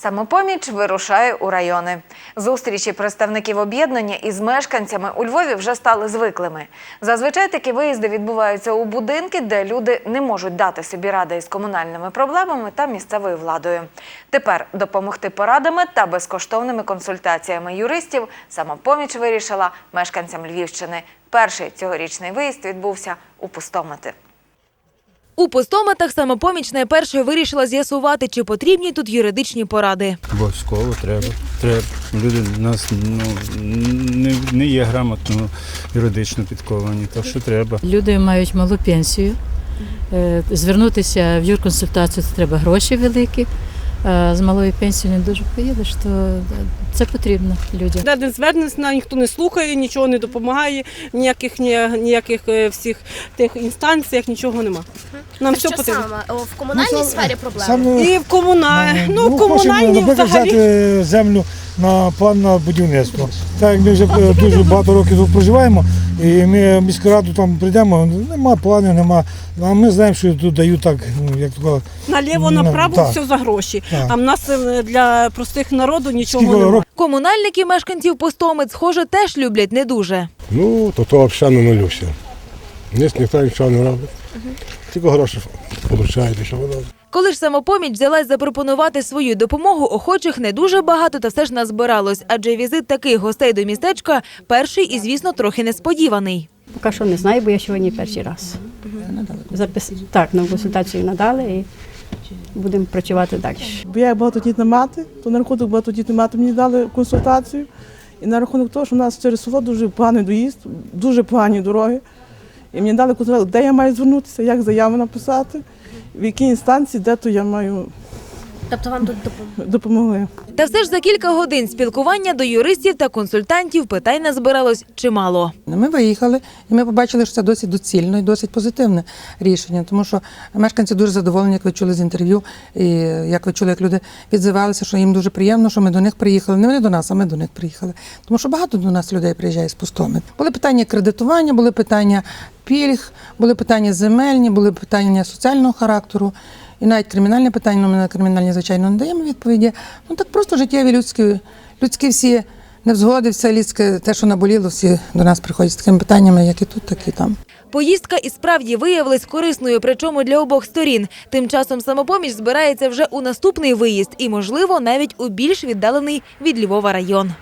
Самопоміч вирушає у райони. Зустрічі представників об'єднання із мешканцями у Львові вже стали звиклими. Зазвичай такі виїзди відбуваються у будинки, де люди не можуть дати собі ради із комунальними проблемами та місцевою владою. Тепер допомогти порадами та безкоштовними консультаціями юристів самопоміч вирішила мешканцям Львівщини. Перший цьогорічний виїзд відбувся у Пустомати. У постоматах самопоміч найперше вирішила з'ясувати, чи потрібні тут юридичні поради. Обов'язково треба. треба. Люди в нас ну, не, не є грамотно юридично підковані, так що треба. Люди мають малу пенсію. Е, Звернутися в юрконсультацію це треба гроші великі. А з малою пенсією не дуже поїдеш, то е, це потрібно людям. Де не звернеться, ніхто не слухає, нічого не допомагає, ніяких ні- ніяких е, всіх тих інстанціях, нічого нема. Нам все що потрібно. саме? В комунальній сфері проблеми? Саме І в комунальній, ну, в хочемо, комунальній взагалі. взяти землю на план на будівництво. Так як ми вже е, дуже багато років тут проживаємо, і ми в міську раду там прийдемо, нема планів, нема. А ми знаємо, що тут дають так, ну як такого. Наліво, направо так. все за гроші. Так. А в нас е, для простих народу нічого Скільки немає. років Комунальники мешканців постомець, схоже, теж люблять не дуже. Ну, то то взагалі на нулю все. Ніс ніхто нічого не робить. Тільки гроші получають, що воно. Коли ж самопоміч взялась запропонувати свою допомогу, охочих не дуже багато та все ж назбиралось, адже візит таких гостей до містечка перший і, звісно, трохи несподіваний. Поки що не знаю, бо я сьогодні перший раз. Запис... Так, нам консультацію надали і будемо працювати далі. Бо я багатодітна мати, то на рахунок багатодітної мати мені дали консультацію. І на рахунок того, що в нас через село дуже поганий доїзд, дуже погані дороги. І мені дали консультацію, де я маю звернутися, як заяву написати, в якій інстанції, де то я маю Тобто вам тут допомогли? допомогли. Та все ж за кілька годин спілкування до юристів та консультантів питань назбиралось чимало. Ми виїхали, і ми побачили, що це досить доцільно і досить позитивне рішення, тому що мешканці дуже задоволені, як ви чули з інтерв'ю, і як ви чули, як люди відзивалися, що їм дуже приємно, що ми до них приїхали. Не вони до нас, а ми до них приїхали. Тому що багато до нас людей приїжджає з пустоми. Були питання кредитування, були питання пільг, були питання земельні, були питання соціального характеру. І навіть кримінальне питання, ну, ми на кримінальні, звичайно, не даємо відповіді. Ну так просто життєві людські, людські всі невзгоди, все людське, те, що наболіло, всі до нас приходять з такими питаннями, як і тут, так і там. Поїздка і справді виявилась корисною, причому для обох сторін. Тим часом самопоміч збирається вже у наступний виїзд і, можливо, навіть у більш віддалений від Львова район.